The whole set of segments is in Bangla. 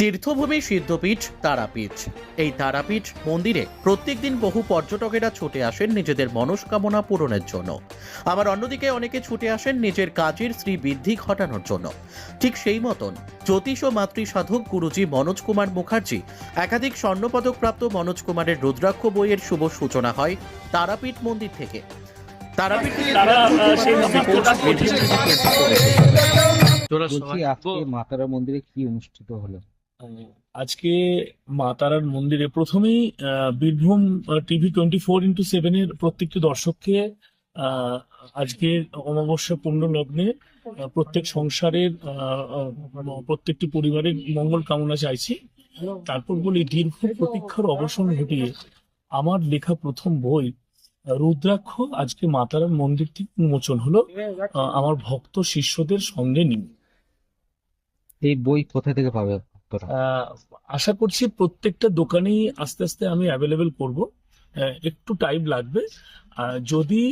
তীর্থভূমি সিদ্ধপীঠ তারাপীঠ। এই তারাপীঠ মন্দিরে প্রত্যেকদিন বহু পর্যটকেরা ছুটে আসেন নিজেদের মনস্কামনা পূরণের জন্য। আবার অন্যদিকে অনেকে ছুটে আসেন নিজের কাজের শ্রী বৃদ্ধি ঘটানোর জন্য। ঠিক সেই মতন জ্যোতিষ ও মাতৃ সাধক গুরুজি মনোজ কুমার মুখার্জি একাধিক স্বর্ণপদক প্রাপ্ত মনোজ কুমারের রুদ্রাক্ষ বইয়ের শুভ সূচনা হয় তারাপীঠ মন্দির থেকে। তারাপীঠ থেকে তারা, আহ, সেই রিপোর্ট মন্দিরটা এডিশন টোয়েন্টি ফোর। তোরা বলছি সবাই আজকে মা মন্দিরে কি অনুষ্ঠিত হলো? আজকে মা তারার মন্দিরে প্রথমেই Birbhum TV twenty four into সেভেনের প্রত্যেকটি দর্শককে আহ, আজকের অমাবস্যা পূর্ণ লগ্নে প্রত্যেক সংসারের প্রত্যেকটি পরিবারের মঙ্গল কামনা চাইছি। তারপর বলি দীর্ঘ প্রতীক্ষার অবসান ঘটিয়ে আমার লেখা প্রথম বই রুদ্রাক্ষ আজকে মাতারার মন্দির থেকে উন্মোচন হলো আমার ভক্ত শিষ্যদের সঙ্গে নিয়ে। এই বই কোথা থেকে পাবে? আশা করছি প্রত্যেকটা দোকানেই আস্তে আস্তে আমি অ্যাভেলেবেল করব। একটু টাইম লাগবে। যদি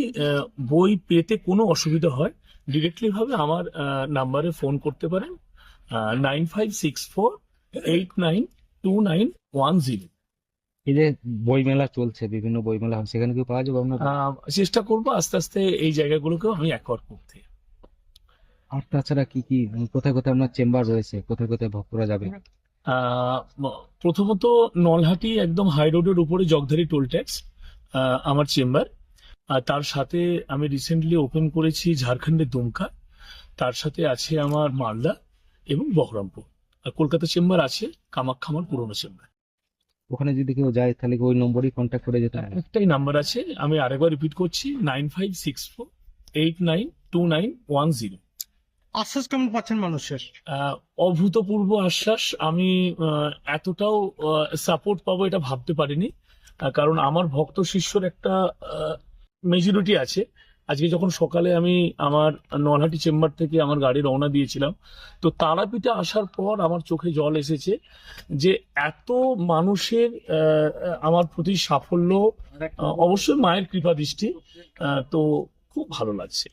বই পেতে কোনো অসুবিধা হয় ডিরেক্টলি ভাবে আমার নাম্বারে ফোন করতে পারেন। Nine five six four eight nine two nine one zero এই যে বই মেলা চলছে বিভিন্ন বই মেলা সেখানে কি পাওয়া যাবে আপনার চেষ্টা করব আস্তে আস্তে এই জায়গাগুলোকেও আমি অ্যাকোয়ার করতে। আর তাছাড়া কি কি কোথায় কোথায় আপনার চেম্বার রয়েছে? কোথায় কোথায় ভক্তরা যাবে? প্রথমত নলহাটি একদম হাই রোডের উপরে জগধারি টোল ট্যাক্স আমার চেম্বার। আর তার সাথে আমি রিসেন্টলি ওপেন করেছি ঝাড়খণ্ডের দুমকা। তার সাথে আছে আমার মালদা এবং বহরমপুর। আর কলকাতা চেম্বার আছে কামাখ্যা আমার পুরোনো চেম্বার। ওখানে যদি কেউ যায় তাহলে ওই নম্বরই কন্ট্যাক্ট করে যেতে হবে? একটাই নাম্বার আছে। আমি আরেকবার রিপিট করছি nine five six four eight nine two nine one zero আশ্বাস কেমন পাচ্ছেন মানুষের? অভূতপূর্ব আশ্বাস। আমি এতটাও সাপোর্ট পাবো এটা ভাবতে পারিনি। কারণ আমার ভক্ত শিষ্যর একটা মেজরিটি আছে। আজকে যখন সকালে আমি আমার নলহাটি চেম্বার থেকে আমার গাড়ি রওনা দিয়েছিলাম তো তারাপীঠে আসার পর আমার চোখে জল এসেছে যে এত মানুষের আমার প্রতি সাফল্য অবশ্যই মায়ের কৃপা দৃষ্টি তো খুব ভালো লাগছে।